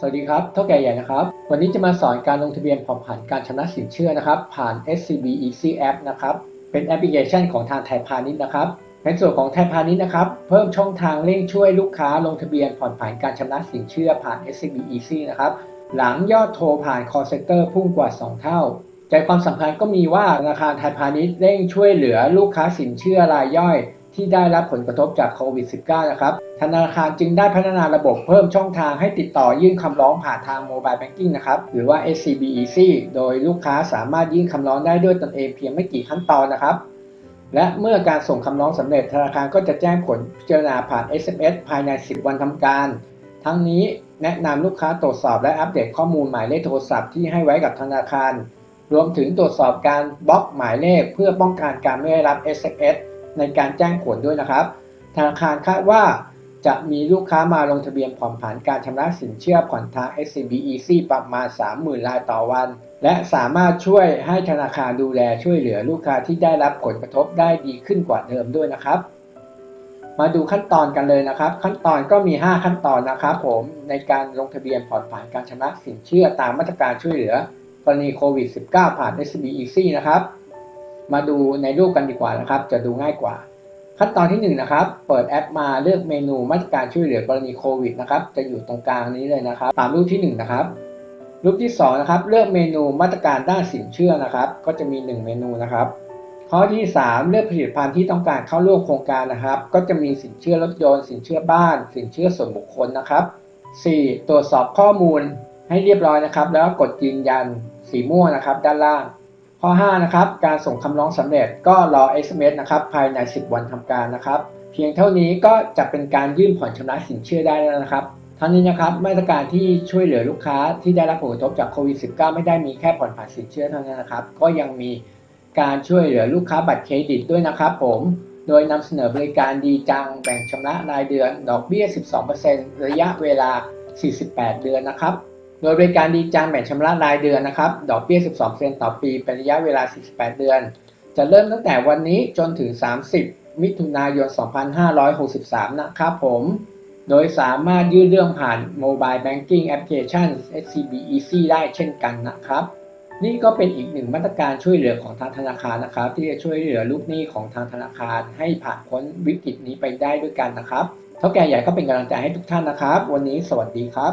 สวัสดีครับ เท่าแก่ใหญ่นะครับ วันนี้จะมาสอนการลงทะเบียนผ่อนผันการชำระสินเชื่อนะครับ ผ่าน SCB Easy App นะครับ เป็นแอปพลิเคชันของทางไทยพาณิชย์นะครับ ในส่วนของไทยพาณิชย์นะครับ เพิ่มช่องทางเร่งช่วยลูกค้าลงทะเบียนผ่อนผันการชำระสินเชื่อผ่าน SCB Easy นะครับ หลังยอดโทรผ่าน call center พุ่งกว่า 2 เท่า ใจความสำคัญก็มีว่าธนาคารไทยพาณิชย์เร่งช่วยเหลือลูกค้าสินเชื่อรายย่อย ที่ได้รับผลกระทบจากโควิด -19 นะครับ ธนาคารจึงได้พัฒนาระบบเพิ่มช่องทางให้ติดต่อยื่นคำร้องผ่านทางโมบายแบงกิ้งนะครับ หรือว่า SCB Easy โดยลูกค้าสามารถยื่นคำร้องได้ด้วยตนเองเพียงไม่กี่ขั้นตอนนะครับ และเมื่อการส่งคำร้องสำเร็จธนาคารก็จะแจ้งผลพิจารณาผ่าน SMS ภายใน 10 วันทำการ ทั้งนี้แนะนำลูกค้าตรวจสอบและอัปเดตข้อมูลหมายเลขโทรศัพท์ที่ให้ไว้กับธนาคาร รวมถึงตรวจสอบการบล็อกหมายเลขเพื่อป้องกันการไม่ได้รับ SMS ในการแจ้งผลด้วยนะครับ ธนาคารคาดว่าจะมีลูกค้ามาลงทะเบียนผ่อนผันการชำระสินเชื่อผ่อนทาง SCB Easy ประมาณ 30,000รายต่อวัน และสามารถช่วยให้ธนาคารดูแลช่วยเหลือลูกค้าที่ได้รับผลกระทบได้ดีขึ้นกว่าเดิมด้วยนะครับ มาดูขั้นตอนกันเลยนะครับ ขั้นตอนก็มี 5 ขั้นตอนนะครับผมในการลงทะเบียนผ่อนผันการชำระสินเชื่อตามมาตรการช่วยเหลือกรณีโควิด -19 ผ่าน SCB Easy นะครับ มาดูในรูปกันดีกว่านะครับ จะดูง่ายกว่า ขั้นตอนที่1นงนะครับ เปิดแอปมาเลือกเมนูมาตรการช่วยเหลือกรณีโควิดนะครับ จะอยู่ตรงกลางนี้เลยนะครับ ตามรูปที่1นะครับ รูปที่2นะครับ เลือกเมนูมาตรการด้านสินเชื่อนะครับ ก็จะมี 1 เมนูนะครับ ข้อที่ 3 เลือกผลิตภัณฑ์ที่ต้องการเข้าร่วมโครงการนะครับ ก็จะมีสินเชื่อรถยนต์ สินเชื่อบ้าน สินเชื่อส่วนบุคคลนะครับ 4. ตรวจสอบข้อมูลให้เรียบร้อยนะครับ แล้วกดยืนยันสีม่วงนะครับ ด้านล่าง ข้อ 5 นะครับ การส่งคำร้องสำเร็จก็รอ SMS นะครับ ภายใน 10 วันทำการนะครับ เพียงเท่านี้ก็จะเป็นการยื่นผ่อนชำระสินเชื่อได้แล้วนะครับทั้งนี้นะครับมาตรการที่ช่วยเหลือลูกค้าที่ได้รับผลกระทบจากโควิด -19 ไม่ได้มีแค่ผ่อนผันสินเชื่อเท่านั้นนะครับ ก็ยังมีการช่วยเหลือลูกค้าบัตรเครดิตด้วยนะครับผม โดยนำเสนอบริการดีจังแบ่งชำระรายเดือน ดอกเบี้ย 12%ระยะเวลา 48 เดือนนะครับ โดยบริการดีจังแบ่งชำระรายเดือนนะครับ ดอกเบี้ย 12%ต่อปี เป็นระยะเวลา 48 เดือน จะเริ่มตั้งแต่วันนี้จนถึง 30 มิถุนายน 2563 นะครับผม โดยสามารถยื่นเรื่องผ่าน Mobile Banking Application SCB Easy ได้เช่นกันนะครับ นี่ก็เป็นอีกหนึ่งมาตรการช่วยเหลือของทางธนาคารนะครับ ที่จะช่วยเหลือลูกหนี้ของทางธนาคาร ให้ผ่านพ้นวิกฤตนี้ไปได้ด้วยกันนะครับเท่าแก่ใหญ่ก็เป็นกำลังใจให้ทุกท่านนะครับ วันนี้สวัสดีครับ